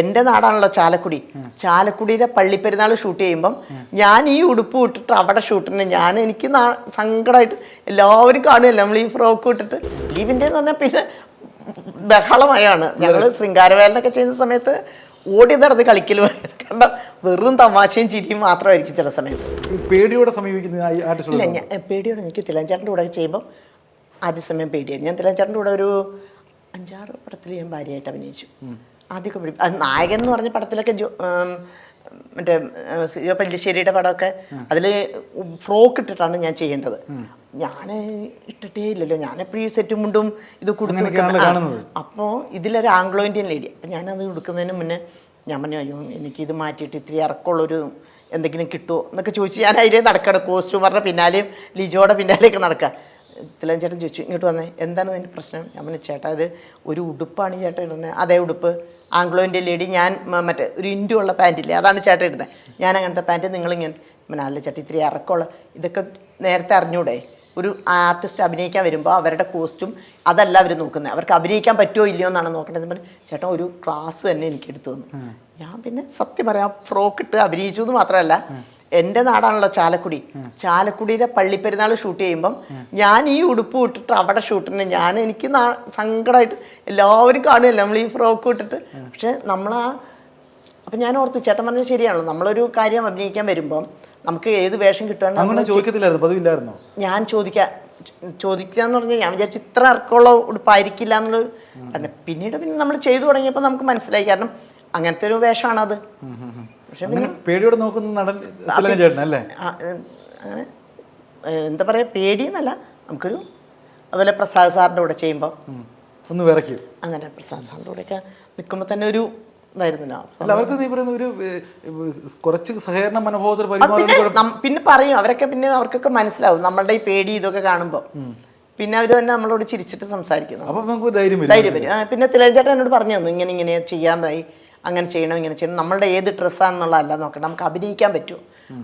എന്റെ നാടാണല്ലോ ചാലക്കുടി. ചാലക്കുടിയുടെ പള്ളിപ്പെരുന്നാൾ ഷൂട്ട് ചെയ്യുമ്പം ഞാൻ ഈ ഉടുപ്പ് ഇട്ടിട്ട് അവിടെ ഷൂട്ടിന് ഞാൻ എനിക്ക് സങ്കടമായിട്ട് എല്ലാവരും കാണുമല്ലോ നമ്മൾ ഈ ഫ്രോക്ക് ഇട്ടിട്ട്. ലീവിന്റെ എന്ന് പറഞ്ഞാൽ പിന്നെ ബഹളമയാണ്. ഞങ്ങൾ ശൃംഗാരവേലനൊക്കെ ചെയ്യുന്ന സമയത്ത് ഓടി നടന്ന് കളിക്കൽ കാരണം വെറും തമാശയും ചിരിയും മാത്രമായിരിക്കും ചില സമയത്ത്. പേടിയോടെ സമീപിക്കുന്ന ഇല്ല ഞാൻ പേടിയോടെ എനിക്ക് തിലഞ്ചേട്ടന്റെ കൂടെ ചെയ്യുമ്പോൾ ആദ്യ സമയം പേടിയായിരുന്നു ഞാൻ തിലഞ്ചേട്ടന്റെ കൂടെ ഒരു അഞ്ചാറ് പടത്തിൽ ഞാൻ ഭാര്യയായിട്ട് അഭിനയിച്ചു. ആദ്യമൊക്കെ പേടി അത് നായകൻ എന്ന് പറഞ്ഞ പടത്തിലൊക്കെ ജോ മറ്റേ സിയോ പല്ലിശ്ശേരിയുടെ പടമൊക്കെ അതിൽ ഫ്രോക്ക് ഇട്ടിട്ടാണ് ഞാൻ ചെയ്യേണ്ടത്. ഞാൻ ഇട്ടിട്ടേ ഇല്ലല്ലോ. ഞാൻ എപ്പോഴും ഈ സെറ്റും മുണ്ടും ഇത് കൊടുത്തു. അപ്പോൾ ഇതിലൊരു ആംഗ്ലോ ഇന്ത്യൻ ലേഡി അപ്പം ഞാനത് കൊടുക്കുന്നതിന് മുന്നേ ഞാൻ പറഞ്ഞു അയ്യോ എനിക്കിത് മാറ്റിയിട്ട് ഇത്തിരി ഇറക്കമുള്ളൊരു എന്തെങ്കിലും കിട്ടുമോ എന്നൊക്കെ ചോദിച്ച് ഞാൻ അതിലേ നടക്കണം. കോസ്റ്റ്യൂമറിന്റെ പിന്നാലെയും ലിജോയുടെ പിന്നാലെയൊക്കെ നടക്കുക തിലൻ ചേട്ടൻ ചോദിച്ചു ഇങ്ങോട്ട് വന്നേ എന്താണ് നിന്റെ പ്രശ്നം? ഞാൻ പറഞ്ഞു ചേട്ടാ ഇത് ഒരു ഉടുപ്പാണ് ചേട്ടൻ ഇടുന്നത്. അതേ ഉടുപ്പ് ആംഗ്ലോ ഇന്ത്യൻ ലേഡി ഞാൻ മറ്റേ ഒരു ഇൻഡു ഉള്ള പാന്റില്ലേ അതാണ് ചേട്ടൻ ഇടുന്നത്. ഞാൻ അങ്ങനത്തെ പാന്റ് നിങ്ങളിങ്ങനെ പിന്നെ അല്ല ചേട്ടാ ഇത്തിരി ഇറക്കമുള്ള ഇതൊക്കെ നേരത്തെ അറിഞ്ഞൂടെ? ഒരു ആർട്ടിസ്റ്റ് അഭിനയിക്കാൻ വരുമ്പോൾ അവരുടെ കോസ്റ്റും അതല്ല അവർ നോക്കുന്നത്. അവർക്ക് അഭിനയിക്കാൻ പറ്റുമോ ഇല്ലയോ എന്നാണ് നോക്കേണ്ടത്. പറഞ്ഞു ചേട്ടൻ ഒരു ക്ലാസ് തന്നെ എനിക്ക് എടുത്തു തന്നു. ഞാൻ പിന്നെ സത്യം പറയാം ഫ്രോക്ക് ഇട്ട് അഭിനയിച്ചു എന്ന് മാത്രമല്ല എന്റെ നാടാണല്ലോ ചാലക്കുടി. ചാലക്കുടിയുടെ പള്ളിപ്പെരുന്നാൾ ഷൂട്ട് ചെയ്യുമ്പം ഞാൻ ഈ ഉടുപ്പ് ഇട്ടിട്ട് അവിടെ ഷൂട്ടിന് ഞാൻ എനിക്ക് സങ്കടമായിട്ട് എല്ലാവരും കാണുമല്ലോ നമ്മൾ ഈ ഫ്രോക്ക് ഇട്ടിട്ട്. പക്ഷെ നമ്മൾ ആ അപ്പം ഞാൻ ഓർത്തു ചേട്ടൻ പറഞ്ഞത് ശരിയാണല്ലോ. നമ്മളൊരു കാര്യം അഭിനയിക്കാൻ വരുമ്പം നമുക്ക് ഏത് വേഷം പതിവില്ലായിരുന്നോ? ഞാൻ ചോദിക്കാം ചോദിക്കാന്ന് പറഞ്ഞാൽ ഞാൻ വിചാരിച്ചു ഇത്ര ഇറക്കമുള്ള ഉടുപ്പായിരിക്കില്ല എന്നുള്ളത് കാരണം. പിന്നീട് പിന്നെ നമ്മൾ ചെയ്തു തുടങ്ങിയപ്പോൾ നമുക്ക് മനസ്സിലായി. കാരണം അങ്ങനത്തെ ഒരു വേഷമാണത് പക്ഷെ പേടിയോടെ നോക്കുന്ന നടൻ ചേട്ടൻ അല്ലേ? അങ്ങനെ എന്താ പറയുക പേടിയെന്നല്ല. നമുക്കൊരു അതുപോലെ പ്രസാദ് സാറിന്റെ കൂടെ ചെയ്യുമ്പോൾ ഒന്ന് വിറയ്ക്കും. അങ്ങനെ പ്രസാദ് സാറിന്റെ കൂടെയൊക്കെ നിൽക്കുമ്പോൾ തന്നെ ഒരു ഇതായിരുന്നല്ലോ അല്ല അവർക്ക് നീ പറയുന്ന ഒരു കുറച്ച് സഹകരണ മനോഭാവത്തിൽ ആ, പിന്നെ പിന്നെ പറയും. അവരൊക്കെ പിന്നെ അവർക്കൊക്കെ മനസ്സിലാവും. നമ്മളുടെ ഈ പേടി ഇതൊക്കെ കാണുമ്പോൾ പിന്നെ അവർ തന്നെ നമ്മളോട് ചിരിച്ചിട്ട് സംസാരിക്കുന്നു. അപ്പൊ നമുക്ക് ധൈര്യം വരും ധൈര്യം വരും. പിന്നെ തിലഞ്ചേട്ടൻ എന്നോട് പറഞ്ഞു തന്നു ഇങ്ങനെ ഇങ്ങനെ ചെയ്യാനായി അങ്ങനെ ചെയ്യണം ഇങ്ങനെ ചെയ്യണം. നമ്മളുടെ ഏത് ഡ്രസ്സാണെന്നുള്ളതല്ല നോക്കണം നമുക്ക് അഭിനയിക്കാൻ പറ്റുമോ?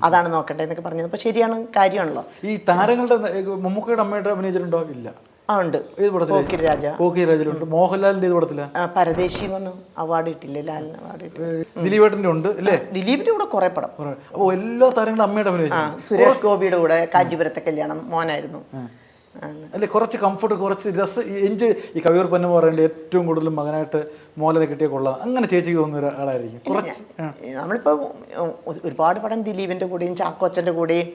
അതാണ് നോക്കട്ടെ എന്നൊക്കെ പറഞ്ഞത്. അപ്പോൾ ശരിയാണ് കാര്യമാണല്ലോ. ഈ താരങ്ങളുടെ മമ്മൂക്കയുടെ അമ്മയുടെ അഭിനയിച്ചിട്ടുണ്ടോ? ഇല്ല. ഉണ്ട്. പോക്കിരി രാജ. കോക്കി രാജലുണ്ട് മോഹൻലാലിന്റെ ഏത് പടത്തില? പരദേശി എന്ന് അവാർഡ് കിട്ടില്ലേ ലാലിന് അവാർഡ് ദിലീപേട്ടന്റെ ഉണ്ട് അല്ലേ? ദിലീപിന്റെ കൂടെ കുറേ പടം. അപ്പോൾ എല്ലാ താരങ്ങളും അമ്മയുടെ സുരേഷ് ഗോപിയുടെ കൂടെ കാഞ്ചീപുരത്തെ കല്യാണം മോനായിരുന്നു. അല്ലെ കുറച്ച് കംഫർട്ട് കുറച്ച് രസ എൻജോയ് ഈ കവിയൂർ പന്ന പറയേണ്ടത് ഏറ്റവും കൂടുതൽ മകനായിട്ട് മോഹൻലാലിനെ കിട്ടിയ കൊള്ളാം. അങ്ങനെ ചേച്ചിക്ക് തോന്നുന്ന ഒരാളായിരിക്കും കുറച്ച്. നമ്മളിപ്പോൾ ഒരുപാട് പടം ദിലീപിന്റെ കൂടെയും ചാക്കോച്ചന്റെ കൂടെയും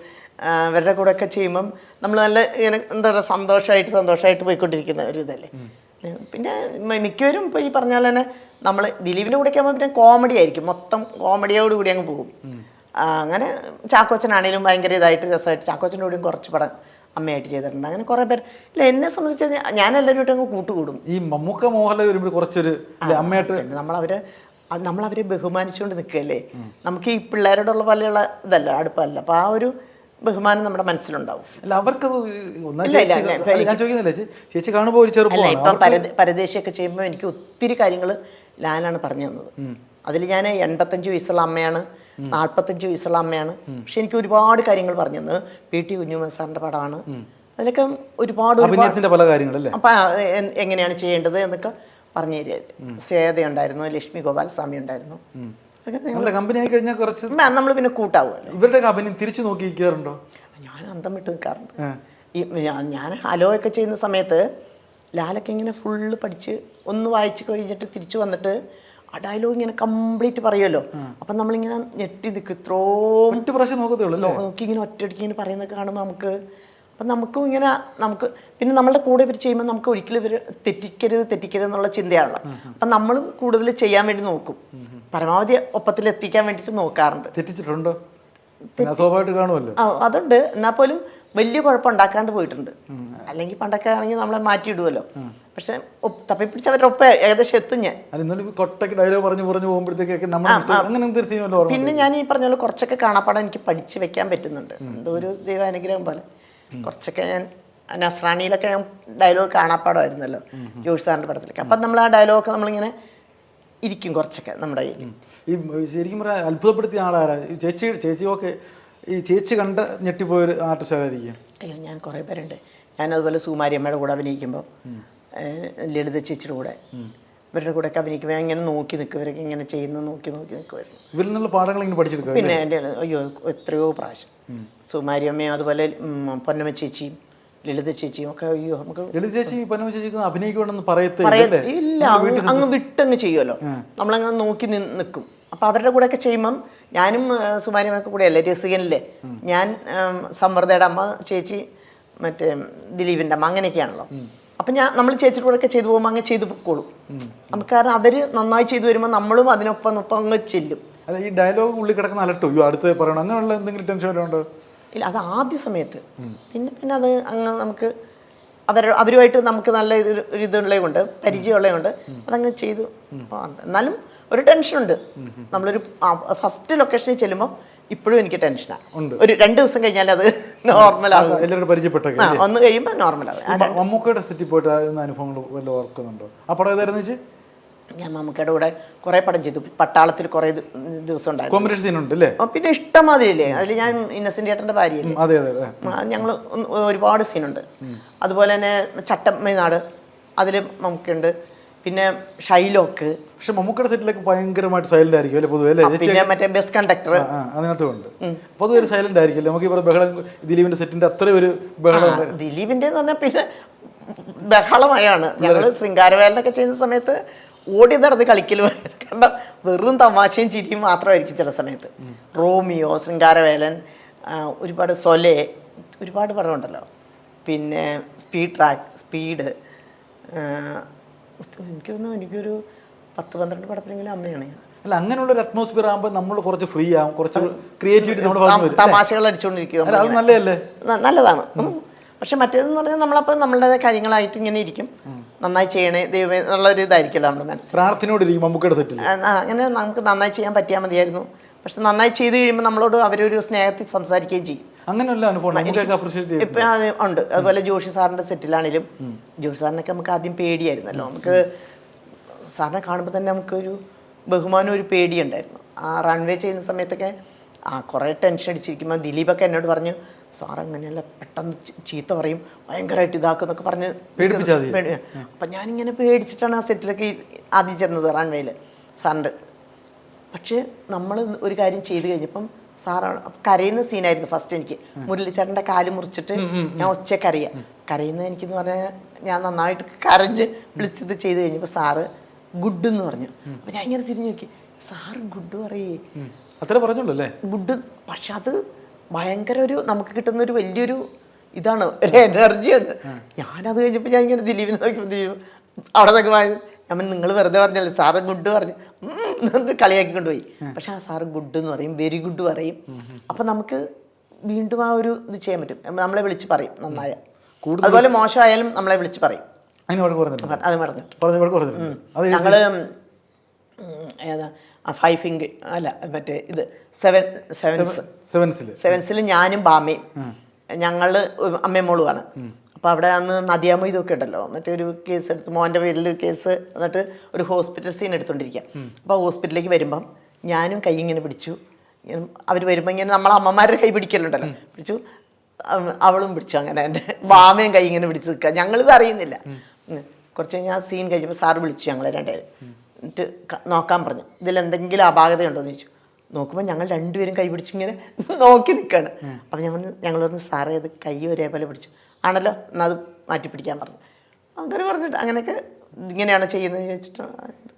അവരുടെ ഇവരുടെ കൂടെ ഒക്കെ ചെയ്യുമ്പം നമ്മൾ നല്ല ഇങ്ങനെ എന്താ പറയുക സന്തോഷമായിട്ട് സന്തോഷമായിട്ട് പോയിക്കൊണ്ടിരിക്കുന്ന ഒരു ഇതല്ലേ. പിന്നെ മിക്കവരും ഇപ്പോൾ ഈ പറഞ്ഞ പോലെ തന്നെ നമ്മൾ ദിലീപിന്റെ കൂടെ ആകുമ്പോൾ പിന്നെ കോമഡി ആയിരിക്കും. മൊത്തം കോമഡിയോട് കൂടി അങ്ങ് പോകും. അങ്ങനെ ചാക്കോച്ചനാണേലും ഭയങ്കര ഇതായിട്ട് രസമായിട്ട് ചാക്കോച്ചന്റെ കൂടെയും കുറച്ച് പടം അമ്മയായിട്ട് ചെയ്തിട്ടുണ്ട്. അങ്ങനെ കുറേ പേര്. ഇല്ല എന്നെ സംബന്ധിച്ച് കഴിഞ്ഞാൽ ഞാൻ എല്ലാവരും അങ്ങ് കൂട്ടുകൂടും. ഈ മമ്മൂക്ക മോഹൻലാൽ വരുമ്പോൾ കുറച്ചൊരു അമ്മയായിട്ട് നമ്മളവരെ നമ്മളവരെ ബഹുമാനിച്ചുകൊണ്ട് നിൽക്കുകയല്ലേ? നമുക്ക് ഈ പിള്ളേരോടുള്ള പോലെയുള്ള ഇതല്ല അടുപ്പമല്ല. അപ്പോൾ ആ ഒരു ബഹുമാനം നമ്മുടെ മനസ്സിലുണ്ടാവും. അല്ല അവർക്കത് ഞാൻ ചോദിക്കുന്നില്ല? ചേച്ചി കാണുമ്പോൾ ഒരു പരദേശിയൊക്കെ ചെയ്യുമ്പോൾ എനിക്ക് ഒത്തിരി കാര്യങ്ങൾ ലാലാണ് പറഞ്ഞു തന്നത്. അതിൽ ഞാൻ എൺപത്തഞ്ച് വയസ്സുള്ള അമ്മയാണ്. നാൽപ്പത്തഞ്ച് വയസ്സുള്ള അമ്മയാണ്. പക്ഷെ എനിക്ക് ഒരുപാട് കാര്യങ്ങൾ പറഞ്ഞു തന്നു പി ടി കുഞ്ഞുമൻ സാറിന്റെ പടമാണ് അതിലൊക്കെ ഒരുപാട് അഭിനയത്തിന്റെ പല കാര്യങ്ങളല്ലേ? അപ്പം എങ്ങനെയാണ് ചെയ്യേണ്ടത് എന്നൊക്കെ പറഞ്ഞു തരിക. സ്വേത ഉണ്ടായിരുന്നു ലക്ഷ്മി ഗോപാലസ്വാമി ഉണ്ടായിരുന്നു. നല്ല കമ്പനി ആയി കഴിഞ്ഞാൽ കുറച്ച് നമ്മൾ പിന്നെ കൂട്ടാവുമല്ലോ. ഇവരുടെ അഭിനയം തിരിച്ചു നോക്കി നിൽക്കാറുണ്ടോ? ഞാൻ അന്തം വിട്ട് നിൽക്കാറുണ്ട്. ഞാൻ ഹലോ ഒക്കെ ചെയ്യുന്ന സമയത്ത് ലാലൊക്കെ ഇങ്ങനെ ഫുള്ള് പഠിച്ച് ഒന്ന് വായിച്ചു കഴിഞ്ഞിട്ട് തിരിച്ചു വന്നിട്ട് ആ ഡയലോഗ് ഇങ്ങനെ കംപ്ലീറ്റ് പറയുമല്ലോ. അപ്പം നമ്മളിങ്ങനെ ഞെട്ടി നിൽക്കും. ഇത്രോം പ്രാവശ്യം നോക്കത്തുള്ളൂ നോക്കി ഇങ്ങനെ ഒറ്റയടിക്ക് ഇങ്ങനെ പറയുന്നത് കാണുമ്പോൾ നമുക്ക് അപ്പം നമുക്കും ഇങ്ങനെ നമുക്ക് പിന്നെ നമ്മളുടെ കൂടെ ഇവർ ചെയ്യുമ്പോൾ നമുക്ക് ഒരിക്കലും ഇവർ തെറ്റിക്കരുത് തെറ്റിക്കരുത് എന്നുള്ള ചിന്തയാണല്ലോ അപ്പം നമ്മളും കൂടുതൽ ചെയ്യാൻ വേണ്ടി നോക്കും. പരമാവധി ഒപ്പത്തിൽ എത്തിക്കാൻ വേണ്ടിയിട്ട് നോക്കാറുണ്ട്. തെറ്റിച്ചിട്ടുണ്ടോ? സ്വാഭാവികമായിട്ട് കാണുമല്ലോ. അതുണ്ട്. എന്നാൽ പോലും വലിയ കുഴപ്പം ഉണ്ടാക്കാണ്ട് പോയിട്ടുണ്ട് അല്ലെങ്കിൽ പണ്ടൊക്കെ ആണെങ്കിൽ നമ്മളെ മാറ്റിയിടുമല്ലോ പക്ഷെ തപ്പിപ്പിടിച്ച് അവരുടെ ഒപ്പം ഏകദേശം എത്തും ഞാൻ. ഡയലോഗ് പറഞ്ഞു പറഞ്ഞു പോകുമ്പോഴത്തേക്കൊക്കെ പിന്നെ ഞാൻ ഈ പറഞ്ഞ പോലെ കുറച്ചൊക്കെ കാണാപ്പാടം എനിക്ക് പഠിച്ച് വെക്കാൻ പറ്റുന്നുണ്ട്. എന്തോ ഒരു ദൈവാനുഗ്രഹം പോലെ. കുറച്ചൊക്കെ ഞാൻ നസ്രാണിയിലൊക്കെ ഞാൻ ഡയലോഗ് കാണാപ്പാടമായിരുന്നല്ലോ ജോഷ് സാറിന്റെ പടത്തിലൊക്കെ. അപ്പം നമ്മൾ ആ ഡയലോഗൊക്കെ നമ്മളിങ്ങനെ ഇരിക്കും കുറച്ചൊക്കെ നമ്മുടെ കയ്യിൽ. ഈ ശരിക്കും പറയാൻ അത്ഭുതപ്പെടുത്തിയ ആളാരാ? ചേച്ചി ചേച്ചിയൊക്കെ ഈ ചേച്ചി കണ്ട ഞെട്ടിപ്പോയൊരു ആർട്ടിസ്റ്റ് ആരായിരിക്കും അയ്യോ ഞാൻ കുറേ പേരുണ്ട്. ഞാൻ അതുപോലെ സുമാരിയമ്മയുടെ കൂടെ അഭിനയിക്കുമ്പോൾ ലളിത ചേച്ചിയുടെ കൂടെ. ഇവരുടെ കൂടെ ഒക്കെ അഭിനയിക്കുമ്പോൾ ഞാൻ ഇങ്ങനെ നോക്കി നിൽക്കും. ഇവരൊക്കെ ഇങ്ങനെ ചെയ്യുന്നത് നോക്കി നോക്കി നിൽക്കുമായിരുന്നു ഇവരിൽ നിന്നുള്ള പാഠങ്ങൾ ഇങ്ങനെ പഠിച്ചെടുക്കുക പിന്നെ എന്റെ അയ്യോ എത്രയോ പ്രാവശ്യം. സുമാരിയമ്മയും അതുപോലെ പൊന്നമ്മ ചേച്ചിയും ലളിത ചേച്ചിയും ഒക്കെ അയ്യോ നമുക്ക് ലളിത ചേച്ചി പൊന്നമ്മ ചേച്ചിക്ക് അഭിനയിക്കണമെന്ന് പറയത്തില്ല പറയ- ഇല്ലേ? അങ്ങ് വിട്ടങ്ങ് ചെയ്യുമല്ലോ. നമ്മളങ്ങ് നോക്കി നിൽക്കും. അപ്പോൾ അവരുടെ കൂടെയൊക്കെ ഒക്കെ ചെയ്യുമ്പം ഞാനും സുമാരിയമ്മയൊക്കെ കൂടെയല്ലേ രസികനില്ലേ ഞാൻ സമ്മർദ്ദയുടെ സമൃദ്ധയുടെ അമ്മ ചേച്ചി മറ്റേ ദിലീപിന്റെ അമ്മ അങ്ങനെയൊക്കെയാണല്ലോ. അപ്പൊ ഞാൻ നമ്മൾ ചേച്ചിയുടെ കൂടെയൊക്കെ ഒക്കെ ചെയ്തു പോകുമ്പോൾ അങ്ങ് ചെയ്തു പോയിക്കോളും നമുക്ക് കാരണം അവർ നന്നായി ചെയ്തു വരുമ്പോൾ നമ്മളും അതിനൊപ്പം ഒപ്പം അങ്ങ് ചെല്ലും. അല്ല ഈ ഡയലോഗ് ഉള്ളിൽ കിടക്കുന്ന അലട്ടും അയ്യോ അടുത്ത് പറയണം. അങ്ങനെയുള്ള എന്തെങ്കിലും ടെൻഷൻ ഉണ്ടോ? ഇല്ല അത് ആദ്യ സമയത്ത്. പിന്നെ പിന്നെ അത് അങ്ങ് നമുക്ക് അവർ അവരുമായിട്ട് നമുക്ക് നല്ല ഇത് ഒരു ഇതുള്ളത് കൊണ്ട് പരിചയമുള്ളത് കൊണ്ട് അതങ്ങ് ചെയ്തു. എന്നാലും ഒരു ടെൻഷനുണ്ട് നമ്മളൊരു ഫസ്റ്റ് ലൊക്കേഷനിൽ ചെല്ലുമ്പോൾ ഇപ്പോഴും എനിക്ക് ടെൻഷനാണ് ഒരു രണ്ട് ദിവസം കഴിഞ്ഞാൽ അത് നോർമൽ എല്ലാവരും പരിചയപ്പെട്ടൊക്കെ ആ ഒന്ന് കഴിയുമ്പോൾ നോർമൽ ആകും. മമ്മൂക്കയുടെ സെറ്റിൽ പോയിട്ട് അനുഭവങ്ങൾ വല്ല ഓർക്കുന്നുണ്ടോ? ആ പടം ഏതായിരുന്നു വെച്ച് ഞാൻ മമ്മൂക്കയുടെ കൂടെ കുറേ പടം ചെയ്തു. പട്ടാളത്തിൽ കുറേ ദിവസം ഉണ്ടായിരുന്നു. പിന്നെ ഇഷ്ടമാതിരില്ലേ അതിൽ ഞാൻ ഇന്നസെന്റ് ചേട്ടന്റെ ഭാര്യയല്ലേ? അതെ ഞങ്ങൾ ഒരുപാട് സീനുണ്ട്. അതുപോലെ തന്നെ ചട്ടമ്മനാട് അതിൽ നമുക്കുണ്ട് പിന്നെ ഷൈലോക്ക്. പക്ഷെ മമ്മൂക്കയുടെ സെറ്റിലൊക്കെ ഭയങ്കരമായിട്ട് സൈലന്റ് ആയിരിക്കും അല്ലേ പൊതുവെ പിന്നെ മറ്റേ ബസ് കണ്ടക്ടർ അതിനകത്തുണ്ട് ആ, അതിനകത്തും ഉണ്ട്. പൊതുവെ ഒരു സൈലന്റ് ആയിരിക്കില്ല? നമുക്ക് ഇവിടെ ബഹളം ദിലീപിന്റെ സെറ്റിന്റെ അത്ര ഒരു ബഹളം ദിലീപിന്റെ എന്ന് പറഞ്ഞാൽ പിന്നെ ബഹളമായാണ്. ഞങ്ങൾ ശൃംഗാരവേലനൊക്കെ ചെയ്യുന്ന സമയത്ത് ഓടി നടന്ന് കളിക്കൽ കാരണം വെറും തമാശയും ചിരിയും മാത്രമായിരിക്കും ചില സമയത്ത്. റോമിയോ ശൃംഗാരവേലൻ ഒരുപാട് സൊലെ ഒരുപാട് പടമുണ്ടല്ലോ പിന്നെ സ്പീഡ് ട്രാക്ക് സ്പീഡ് എനിക്ക് തോന്നുന്നു എനിക്കൊരു പത്ത് പന്ത്രണ്ട് പടത്തിലെങ്കിലും അമ്മയാണ് അല്ല അങ്ങനെയുള്ള ഒരു അറ്റ്മോസ്ഫിയർ ആകുമ്പോൾ നമ്മൾ കുറച്ച് ഫ്രീ ആവും കുറച്ച് ക്രിയേറ്റിവിറ്റി നമ്മുടെ ഭാഗത്ത് വരും തമാശകൾ അടിച്ചുകൊണ്ടിരിക്കുക അല്ല അത് നല്ലതല്ലേ? ന- നല്ലതാണ്. പക്ഷെ മറ്റേതെന്ന് പറഞ്ഞാൽ നമ്മളപ്പോൾ നമ്മളുടെ കാര്യങ്ങളായിട്ട് ഇങ്ങനെ ഇരിക്കും. നന്നായി ചെയ്യണേ ദൈവമേ എന്നുള്ളൊരു ഇതായിരിക്കുമല്ലോ നമ്മുടെ മനസ്സിൽ. പ്രാർത്ഥനയോട് ഇരിക്കും മമ്മൂക്കയുടെ സെറ്റിൽ ആ, ആ, അങ്ങനെ നമുക്ക് നന്നായി ചെയ്യാൻ പറ്റിയാൽ മതിയായിരുന്നു. പക്ഷെ നന്നായി ചെയ്ത് കഴിയുമ്പോൾ നമ്മളോട് അവരൊരു സ്നേഹത്തിൽ സംസാരിക്കുകയും ചെയ്യും. അങ്ങനെയുള്ള അനുഭവം നമുക്കൊക്കെ അപ്രീഷിയേറ്റ് ചെയ്യും ഉണ്ട്. അതുപോലെ ജോഷി സാറിന്റെ സെറ്റിലാണെങ്കിലും ജോഷി സാറിനൊക്കെ നമുക്ക് ആദ്യം പേടിയായിരുന്നല്ലോ. നമുക്ക് സാറിനെ കാണുമ്പോൾ തന്നെ നമുക്കൊരു ബഹുമാനം ഒരു പേടിയുണ്ടായിരുന്നു. ആ റൺവേ ചെയ്യുന്ന സമയത്തൊക്കെ ആ കുറേ ടെൻഷൻ അടിച്ചിരിക്കുമ്പോൾ ദിലീപൊക്കെ എന്നോട് പറഞ്ഞു സാർ അങ്ങനെയല്ല പെട്ടെന്ന് ചീത്ത പറയും ഭയങ്കരമായിട്ട് ഇതാക്കും എന്നൊക്കെ പറഞ്ഞ് അപ്പം ഞാനിങ്ങനെ പേടിച്ചിട്ടാണ് ആ സെറ്റിലൊക്കെ ആദ്യം ചെന്നത് റൺവേയിൽ സാറിന്റെ പക്ഷേ നമ്മൾ ഒരു കാര്യം ചെയ്ത് കഴിഞ്ഞപ്പം സാറാണ്. കരയുന്ന സീനായിരുന്നു ഫസ്റ്റ് എനിക്ക്. മുരളിച്ചേട്ടന്റെ കാൽ മുറിച്ചിട്ട് ഞാൻ ഒച്ച കരയുക കരയുന്നത് എനിക്കെന്ന് പറഞ്ഞാൽ ഞാൻ നന്നായിട്ട് കരഞ്ഞ് വിളിച്ചത് ചെയ്ത് കഴിഞ്ഞപ്പോൾ സാറ് ഗുഡ് എന്ന് പറഞ്ഞു. അപ്പം ഞാൻ ഇങ്ങനെ തിരിഞ്ഞു നോക്കി. സാറ് ഗുഡ് പറയേ. അത്ര പറഞ്ഞുള്ളൂ അല്ലേ? ഗുഡ് പക്ഷെ അത് ഭയങ്കര ഒരു നമുക്ക് കിട്ടുന്ന ഒരു വലിയൊരു ഇതാണ്. ഒരു എനർജിയാണ് ഞാനത് കഴിഞ്ഞപ്പോൾ ഞാൻ ഇങ്ങനെ ദിലീപിനെ നോക്കി ദിലീപ് അവിടെ നിന്നൊക്കെ ഞാൻ നിങ്ങൾ വെറുതെ പറഞ്ഞല്ലേ സാറ് ഗുഡ് പറഞ്ഞു. കളിയാക്കി കൊണ്ടുപോയി പക്ഷെ ആ സാറ് ഗുഡ് എന്ന് പറയും വെരി ഗുഡ് പറയും. അപ്പം നമുക്ക് വീണ്ടും ആ ഒരു ഇത് ചെയ്യാൻ പറ്റും. നമ്മളെ വിളിച്ച് പറയും നന്നായ. അതുപോലെ മോശമായാലും നമ്മളെ വിളിച്ച് പറയും. അത് പറഞ്ഞിട്ട് ഞങ്ങൾ ഏതാ? ഫൈവ് ഫിംഗർ അല്ല മറ്റേ ഇത് സെവൻ സെവൻസ് സെവൻസിൽ സെവൻസിൽ ഞാനും ബാമയും ഞങ്ങൾ അമ്മയും മോളുമാണ് അപ്പോൾ അവിടെ അന്ന് നദിയാമോ ഇതൊക്കെ ഉണ്ടല്ലോ. മറ്റേ ഒരു കേസ് എടുത്ത് മോന്റെ വീട്ടിലൊരു കേസ് എന്നിട്ട് ഒരു ഹോസ്പിറ്റൽ സീൻ എടുത്തുകൊണ്ടിരിക്കുക അപ്പോൾ ഹോസ്പിറ്റലിലേക്ക് വരുമ്പം ഞാനും കൈ ഇങ്ങനെ പിടിച്ചു. അവർ വരുമ്പോൾ ഇങ്ങനെ നമ്മളെ അമ്മമാരുടെ കൈ പിടിക്കലുണ്ടല്ലോ. പിടിച്ചു. അവളും പിടിച്ചു അങ്ങനെ എന്റെ ബാമയും കൈ ഇങ്ങനെ പിടിച്ച് നിൽക്കുക ഞങ്ങളിത് അറിയുന്നില്ല. കുറച്ച് കഴിഞ്ഞാൽ സീൻ കഴിഞ്ഞപ്പോൾ സാറ് വിളിച്ചു ഞങ്ങളെ രണ്ടുപേരും. എന്നിട്ട് നോക്കാൻ പറഞ്ഞു. ഇതിൽ എന്തെങ്കിലും അപാകതയുണ്ടോ എന്ന് ചോദിച്ചു. നോക്കുമ്പോൾ ഞങ്ങൾ രണ്ടുപേരും കൈ പിടിച്ചിങ്ങനെ നോക്കി നിൽക്കുകയാണ് അപ്പം ഞങ്ങൾ ഞങ്ങൾ പറഞ്ഞു സാറേ അത് കൈ ഒരേപോലെ പിടിച്ചു. ആണല്ലോ? എന്നാൽ അത് മാറ്റി പിടിക്കാൻ പറഞ്ഞു. അങ്ങനെ പറഞ്ഞിട്ട് അങ്ങനെയൊക്കെ ഇങ്ങനെയാണ് ചെയ്യുന്നത് ചോദിച്ചിട്ട്